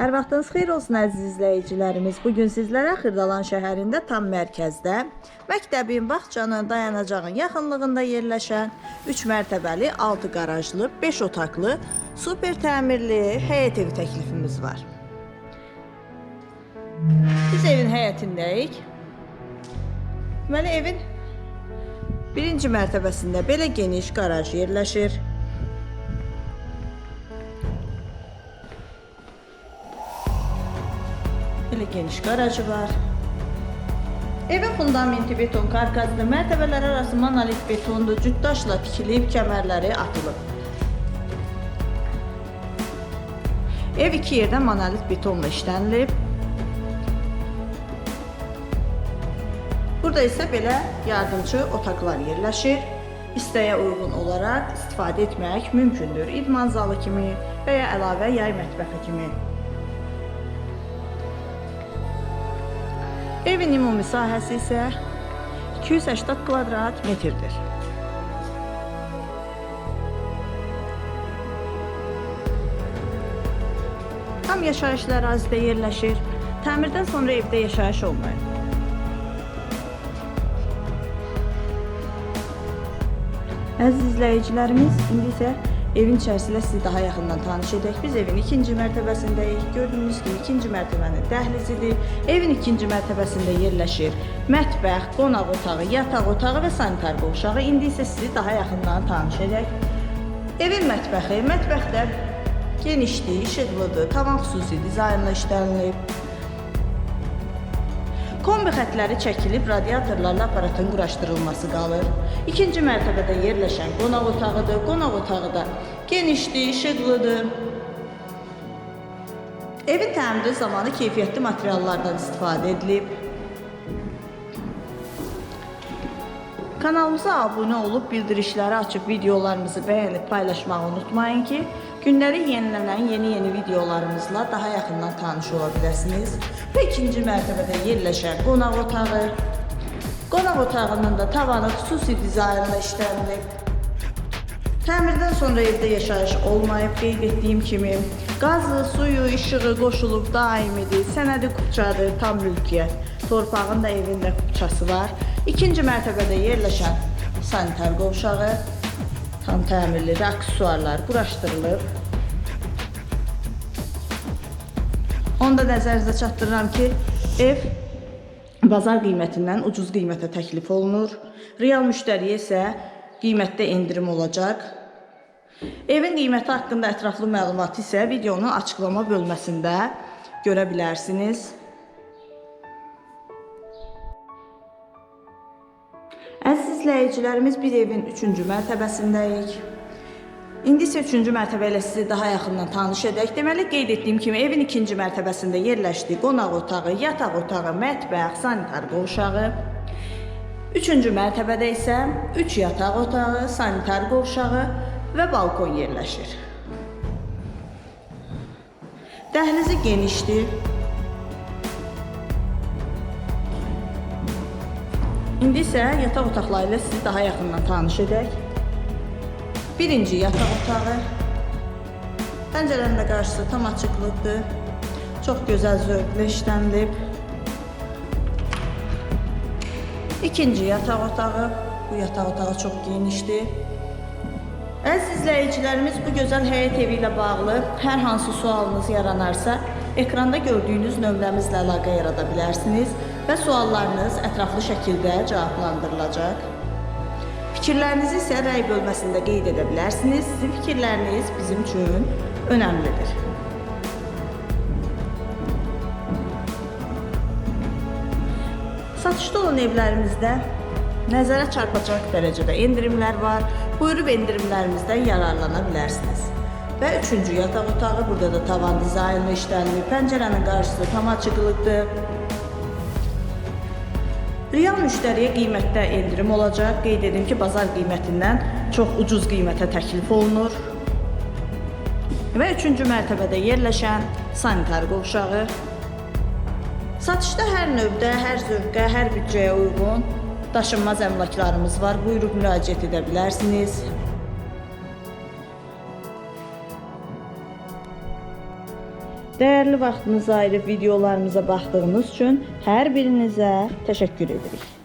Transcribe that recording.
Hər vaxtınız xeyir olsun əziz izləyicilərimiz. Bu gün sizlərə Xırdalan şəhərində tam mərkəzdə məktəbin, bağçanın, dayanacağın yaxınlığında yerləşən 3 mərtəbəli, 6 qarajlı, 5 otaqlı, super təmirli həyət evi təklifimiz var. Biz evin həyətindəyik. Deməli evin birinci mərtəbəsində belə geniş qaraj yerləşir. Belə geniş qarajı var. Evin fundamenti beton karkaslı, mərtəbələr arası monolit betondur, cütdaşla tikilib, kəmərləri atılıb. Ev iki yerdən monolit betonla işlənilib. Burada isə belə yardımcı otaqlar yerləşir. İstəyə uyğun olaraq istifadə etmək mümkündür. İdman zalı kimi və ya əlavə yay mətbəxi kimi. Evin ümumi sahəsi isə 280 kvadrat metrdir. Tam yaşayışlı ərazidə yerləşir. Təmirdən sonra evdə yaşayış olmayır. Əziz izləyicilərimiz, indi isə evin içərisilə sizi daha yaxından tanış edək. Biz evin ikinci mərtəbəsindəyik. Gördüyünüz kimi ikinci mərtəbənin dəhlizidir. Evin ikinci mərtəbəsində yerləşir mətbəx, qonaq otağı, yataq otağı və sanitar qovşağı. İndi isə sizi daha yaxından tanış edək. Evin mətbəxi, mətbəxdə genişdir, işıqlıdır, tavan xüsusi dizaynla işlənilib. Kombi xətləri çəkilib, radiatorlarla aparatın quraşdırılması qalır. İkinci mərtəbədə yerləşən qonaq otağıdır. Qonaq otağı da genişdir, işıqlıdır. Evin təmiri zamanı keyfiyyətli materiallardan istifadə edilib. Kanalımıza abunə olub bildirişləri açıb videolarımızı bəyənib paylaşmağı unutmayın ki, gündəlik yenilənən yeni-yeni videolarımızla daha yaxından tanış ola biləsiniz. Və ikinci mərtəbədə yerləşən qonaq otağı. Qonaq otağının da tavanı xüsusi dizaynla işlənilib. Təmirdən sonra evdə yaşayış olmayıb, qeyd etdiyim kimi, qazı, suyu, işığı qoşulub daimidir, sənədi kupçadır, tam mülkiyyət. Torpağın da evində kupçası var. İkinci mərtəbədə yerləşən sanitar qovşağı, tam təmirli aksesuarlar quraşdırılıb. Onu da nəzərinizə çatdırıram ki, ev bazar qiymətindən ucuz qiymətə təklif olunur. Real müştəriyə isə qiymətdə endirim olacaq. Evin qiyməti haqqında ətraflı məlumatı isə videonun açıqlama bölməsində görə bilərsiniz. İzləyicilərimiz, biz evin 3-cü mərtəbəsindəyik. İndi isə 3-cü mərtəbə sizi daha yaxından tanış edək. Deməli, qeyd etdiyim kimi evin 2-ci mərtəbəsində yerləşdi qonaq otağı, yataq otağı, mətbəx, sanitar qovşağı. 3-cü mərtəbədə isə 3 yataq otağı, sanitar qovşağı və balkon yerləşir. Dəhlizi genişdir. İndi isə yataq otaqları ilə sizi daha yaxından tanış edək. Birinci yataq otağı. Pəncərənin də qarşısı tam açıqlıqdır. Çox gözəl zövqlə işlənilib. İkinci yataq otağı. Bu yataq otağı çox genişdir. Əziz izləyicilərimiz, bu gözəl həyət evi ilə bağlı hər hansı sualınız yaranarsa, ekranda gördüyünüz nömrəmizlə əlaqə yarada bilərsiniz və suallarınız ətraflı şəkildə cavablandırılacaq. Fikirlərinizi isə rəy bölməsində qeyd edə. Sizin fikirləriniz bizim üçün önəmlidir. Satışda olan evlərimizdə nəzərə çarpacaq dərəcədə endirimlər var. Buyurub endirimlərimizdən yararlana bilərsiniz. Və üçüncü yataq otağı, burada da tavan dizaynlı işlənilib, pəncərənin qarşısı tam açıqlıqdır. Real müştəriyə qiymətdə endirim olacaq. Qeyd edim ki, bazar qiymətindən çox ucuz qiymətə təklif olunur. Və üçüncü mərtəbədə yerləşən sanitar qovşağı. Satışda hər növdə, hər zövqə, hər büdcəyə uyğun daşınmaz əmlaklarımız var. Buyurub müraciət edə bilərsiniz. Dəyərli vaxtınızı ayırıb videolarımıza baxdığınız üçün hər birinizə təşəkkür edirik.